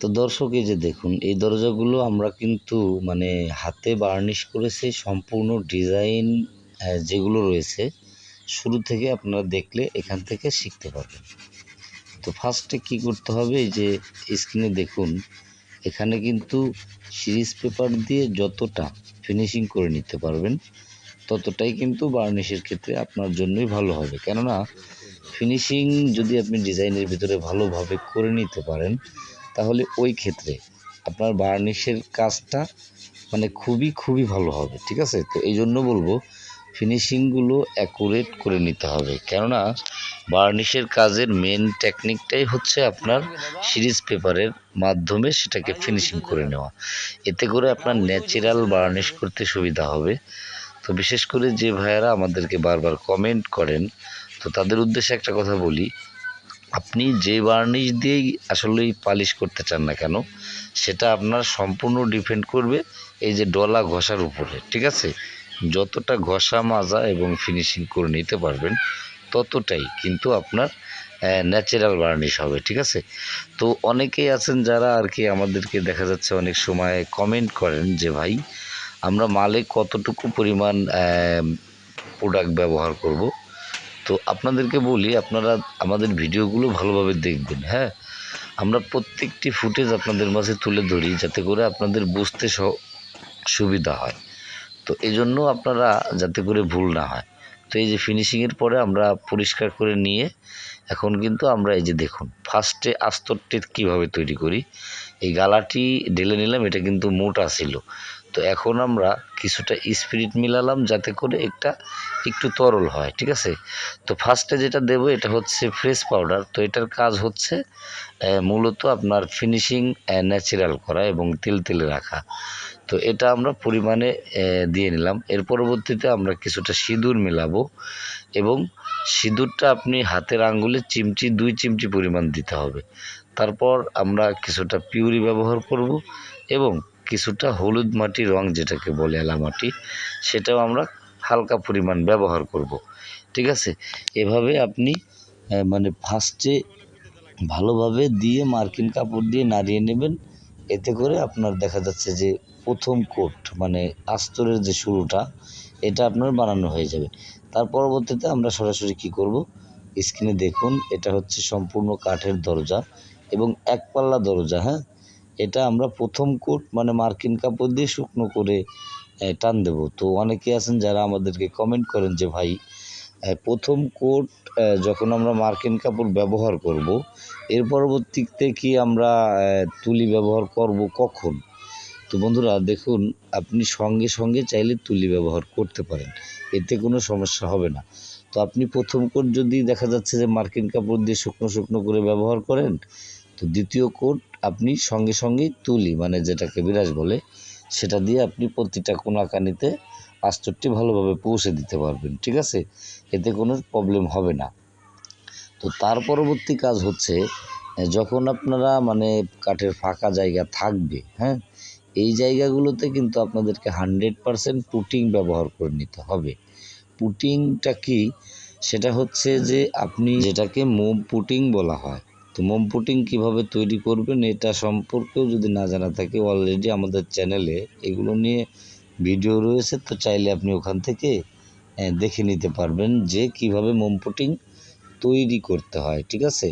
তো দর্শক, এই যে দেখুন, এই দরজাগুলো আমরা কিন্তু মানে হাতে বার্নিশ করেছি, সম্পূর্ণ ডিজাইন যেগুলো রয়েছে, শুরু থেকে আপনারা দেখলে এখান থেকে শিখতে পারবেন। তো ফার্স্টে কি করতে হবে, এই যে স্ক্রিনে দেখুন, এখানে কিন্তু সিরিজ পেপার দিয়ে যতটা ফিনিশিং করে নিতে পারবেন ততটাই কিন্তু বার্নিশের ক্ষেত্রে আপনার জন্যই ভালো হবে। কেননা ফিনিশিং যদি আপনি ডিজাইনের ভিতরে ভালোভাবে করে নিতে পারেন, তাহলে ওই ক্ষেত্রে আপনার বার্নিশের কাজটা মানে খুবই খুবই ভালো হবে, ঠিক আছে? তো এই জন্য বলব ফিনিশিংগুলো অ্যাকুরেট করে নিতে হবে। কেননা বার্নিশের কাজের মেন টেকনিকটাই হচ্ছে আপনার সিরিজ পেপারের মাধ্যমে সেটাকে ফিনিশিং করে নেওয়া। এতে করে আপনার ন্যাচারাল বার্নিশ করতে সুবিধা হবে। তো বিশেষ করে যে ভাইয়ারা আমাদেরকে বারবার কমেন্ট করেন, তো তাদের উদ্দেশ্যে একটা কথা বলি। আপনি যে বার্নিশ দিয়েই আসলেই পালিশ করতে চান না কেন, সেটা আপনার সম্পূর্ণ ডিপেন্ড করবে এই যে ডলা ঘষার উপরে, ঠিক আছে? যতটা ঘষা, মাজা এবং ফিনিশিং করে নিতে পারবেন, ততটাই কিন্তু আপনার ন্যাচারাল বার্নিশ হবে, ঠিক আছে? তো অনেকেই আছেন যারা আর কি আমাদেরকে দেখা যাচ্ছে অনেক সময় কমেন্ট করেন যে, ভাই আমরা মালে কতটুকু পরিমাণ প্রোডাক্ট ব্যবহার করব। তো আপনাদেরকে বলি, আপনারা আমাদের ভিডিওগুলো ভালোভাবে দেখবেন হ্যাঁ? আমরা প্রত্যেকটি ফুটেজ আপনাদের মাঝে তুলে ধরি যাতে করে আপনাদের বুঝতে সুবিধা হয়। তো এই জন্য আপনারা যাতে করে ভুল না হয়। তো এই যে ফিনিশিংয়ের পরে আমরা পরিষ্কার করে নিয়ে এখন কিন্তু আমরা এই যে দেখুন ফার্স্টে আস্তরটি কীভাবে তৈরি করি, এই গালাটি ঢেলে নিলাম, এটা কিন্তু মোটা ছিল। তো এখন আমরা কিছুটা স্পিরিট মিলালাম যাতে করে একটা একটু তরল হয়, ঠিক আছে? তো ফার্স্টে যেটা দেব এটা হচ্ছে ফ্রেশ পাউডার তো এটার কাজ হচ্ছে মূলত আপনার ফিনিশিং ন্যাচারাল করা এবং তেল তেলে রাখা। তো এটা আমরা পরিমাণে দিয়ে নিলাম। এর পরবর্তীতে আমরা কিছুটা সিঁদুর মেলাবো এবং সিঁদুরটা আপনি হাতের আঙ্গুলে চিমটি দুই চিমটি পরিমাণ দিতে হবে। তারপর আমরা কিছুটা পিউরি ব্যবহার করব এবং কিছুটা হলুদ মাটি রং যেটাকে বলে এলা মাটি, সেটাও আমরা হালকা পরিমাণ ব্যবহার করব। ঠিক আছে? এভাবে আপনি মানে ফার্স্টে ভালোভাবে দিয়ে মার্কিন কাপড় দিয়ে নাড়িয়ে নেবেন। এতে করে আপনার দেখা যাচ্ছে যে প্রথম কোট মানে আস্তরের যে শুরুটা, এটা আপনার বানানো হয়ে যাবে। তার পরবর্তীতে আমরা সরাসরি কি করব? স্ক্রিনে দেখুন, এটা হচ্ছে সম্পূর্ণ কাঠের দরজা এবং একপাল্লা দরজা হ্যাঁ? এটা আমরা প্রথম কোট মানে মার্কিন কাপড় দিয়ে শুকনো করে টান দেব। তো অনেকে আছেন যারা আমাদেরকে কমেন্ট করেন যে, ভাই প্রথম কোট যখন আমরা মার্কিন কাপড় ব্যবহার করব, এর পরবর্তীতে কি আমরা তুলি ব্যবহার করব কখন? তো বন্ধুরা, দেখুন, আপনি সঙ্গে সঙ্গে চাইলে তুলি ব্যবহার করতে পারেন, এতে কোনো সমস্যা হবে না। তো আপনি প্রথম কোট যদি দেখা যাচ্ছে যে মার্কিন কাপড় দিয়ে শুকনো শুকনো করে ব্যবহার করেন তো দ্বিতীয় কোট আপনি সঙ্গে সঙ্গেই তুলি মানে যেটাকে বিরাজ বলে, সেটা দিয়ে আপনি প্রতিটা কোনাকানিতে আস্তরটি ভালোভাবে পৌঁছে দিতে পারবেন, ঠিক আছে? এতে কোনো প্রবলেম হবে না। তো তার পরবর্তী কাজ হচ্ছে যখন আপনারা মানে কাঠের ফাঁকা জায়গা থাকবে হ্যাঁ এই জায়গাগুলোতে কিন্তু আপনাদেরকে হান্ড্রেড পারসেন্ট পুটিং ব্যবহার করে নিতে হবে। পুটিংটা কি? সেটা হচ্ছে যে আপনি যেটাকে মোম পুটিং বলা হয় তো মোম পুটিং কীভাবে তৈরি করবেন এটা সম্পর্কেও যদি না জানা থাকে অলরেডি আমাদের চ্যানেলে এগুলো নিয়ে ভিডিও রয়েছে, তো চাইলে আপনি ওখান থেকে দেখে নিতে পারবেন যে কীভাবে মোম পুটিং তৈরি করতে হয়, ঠিক আছে?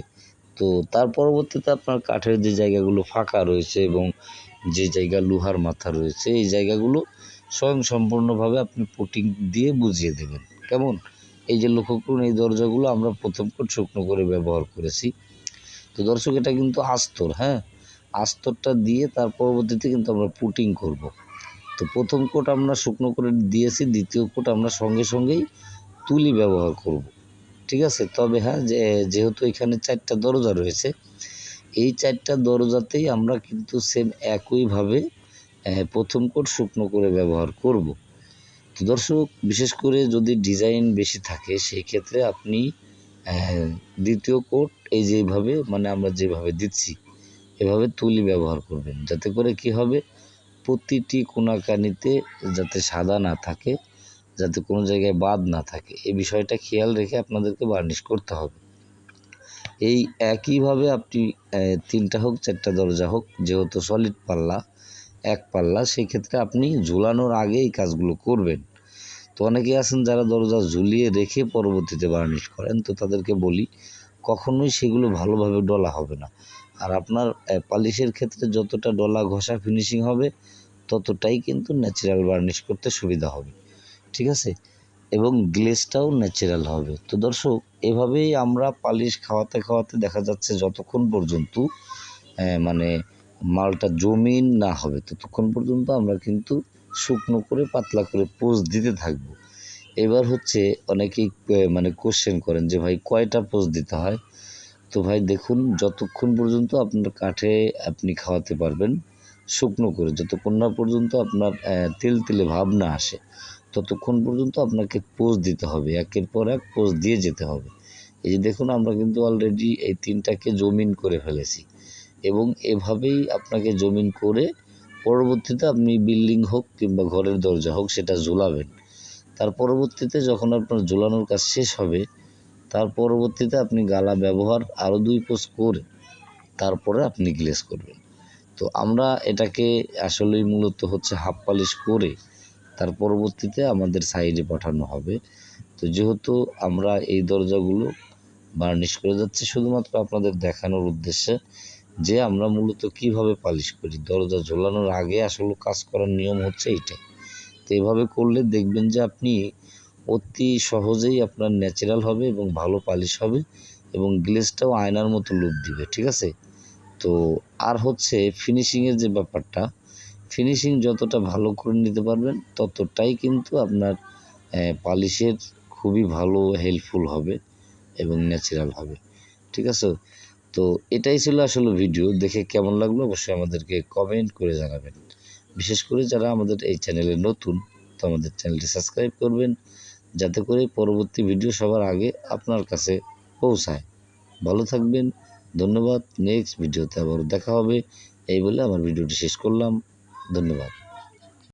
তো তার পরবর্তীতে আপনার কাঠের যে জায়গাগুলো ফাঁকা রয়েছে এবং যে জায়গা লোহার মাথা রয়েছে, এই জায়গাগুলো স্বয়ং সম্পূর্ণভাবে আপনি পুটিং দিয়ে বুঝিয়ে দেবেন। কেমন? এই যে লক্ষ্য করুন, এই দরজাগুলো আমরা প্রথম কোট শুকনো করে ব্যবহার করেছি। তো দর্শক, এটা কিন্তু আস্তর হ্যাঁ? আস্তরটা দিয়ে তার পরবর্তীতে কিন্তু আমরা পুটিং করব। তো প্রথম কোট আমরা শুকনো করে দিয়েছি, দ্বিতীয় কোট আমরা সঙ্গে সঙ্গেই তুলি ব্যবহার করব। ঠিক আছে? তবে হ্যাঁ যে, যেহেতু এখানে চারটা দরজা রয়েছে, এই চারটা দরজাতেই আমরা কিন্তু সেম একইভাবে প্রথম কোট শুকনো করে ব্যবহার করব। তো দর্শক, বিশেষ করে যদি ডিজাইন বেশি থাকে, সেই ক্ষেত্রে আপনি আহ, দ্বিতীয় কোট এই যেভাবে মানে আমরা যেভাবে দিচ্ছি এভাবে তুলি ব্যবহার করবেন। যাতে করে কি হবে প্রতিটি কোনাকানিতে যাতে সাদা না থাকে যাতে কোনো জায়গায় বাদ না থাকে এই বিষয়টা খেয়াল রেখে আপনাদেরকে বার্নিশ করতে হবে। এই একইভাবে আপনি তিনটা হোক চারটা দরজা হোক যেহেতু সলিড পাল্লা এক পাল্লা সেই ক্ষেত্রে আপনি ঝুলানোর আগে এই কাজগুলো করবেন। তো অনেকে আছেন যারা দরজা ঝুলিয়ে রেখে পরবর্তীতে বার্নিশ করেন, তো তাদেরকে বলি কখনোই সেগুলো ভালোভাবে ডলা হবে না। আর আপনার পালিশের ক্ষেত্রে যতটা ডলা ঘষা ফিনিশিং হবে, ততটাই কিন্তু ন্যাচারাল বার্নিশ করতে সুবিধা হবে। ঠিক আছে? এবং গ্লেজটাও ন্যাচারাল হবে। তো দর্শক, এভাবেই আমরা পালিশ খাওয়াতে খাওয়াতে দেখা যাচ্ছে যতক্ষণ পর্যন্ত মানে মালটা জমিন না হবে, ততক্ষণ পর্যন্ত আমরা কিন্তু শুকনো করে, পাতলা করে পোজ দিতে থাকব। এবার হচ্ছে অনেকেই মানে কোশ্চেন করেন যে, ভাই, কয়টা পোজ দিতে হয়? তো ভাই, দেখুন, যতক্ষণ পর্যন্ত আপনার কাঠে আপনি খাওয়াতে পারবেন, শুকনো করে, যতক্ষণ না পর্যন্ত আপনার তেল তেলে ভাব না আসে, ততক্ষণ পর্যন্ত আপনাকে পোজ দিতে হবে। একের পর এক পোজ দিয়ে যেতে হবে। এই যে দেখুন, আমরা কিন্তু অলরেডি এই তিনটাকে জমিন করে ফেলেছি এবং এভাবেই আপনাকে জমিন করে পরবর্তীতে আপনি বিল্ডিং হোক কিংবা ঘরের দরজা হোক, সেটা ঝুলাবেন। তার পরবর্তীতে যখন আপনার ঝুলানোর কাজ শেষ হবে, তার পরবর্তীতে আপনি গালা ব্যবহার আরও দুই পোস্ট করে তারপরে আপনি গ্লেস করবেন। তো আমরা এটাকে আসলেই মূলত হচ্ছে হাফ পালিশ করে তার পরবর্তীতে আমাদের সাইডে পাঠানো হবে। তো যেহেতু আমরা এই দরজাগুলো বার্নিশ করে যাচ্ছি, শুধুমাত্র আপনাদের দেখানোর উদ্দেশ্যে যে আমরা মূলত কীভাবে পালিশ করি? দরজা ঝোলানোর আগে আসলে কাজ করার নিয়ম হচ্ছে এইটাই। তো এইভাবে করলে দেখবেন যে আপনি অতি সহজেই আপনার ন্যাচারাল হবে এবং ভালো পালিশ হবে এবং গ্লেজটাও আয়নার মতো লুক দিবে, ঠিক আছে? তো আর হচ্ছে ফিনিশিংয়ের যে ব্যাপারটা ফিনিশিং যতটা ভালো করে নিতে পারবেন ততটাই কিন্তু আপনার পালিশের খুবই ভালো হেল্পফুল হবে এবং ন্যাচারাল হবে, ঠিক আছে? তো এটাই ছিল আসলে ভিডিও দেখে কেমন লাগল অবশ্যই আমাদেরকে কমেন্ট করে জানাবেন। বিশেষ করে যারা আমাদের এই চ্যানেলে নতুন, তো আমাদের চ্যানেলটি সাবস্ক্রাইব করবেন, যাতে করে পরবর্তী ভিডিও সবার আগে আপনার কাছে পৌঁছায়। ভালো থাকবেন, ধন্যবাদ নেক্সট ভিডিওতে আবার দেখা হবে। এই বলে আমার ভিডিওটি শেষ করলাম, ধন্যবাদ।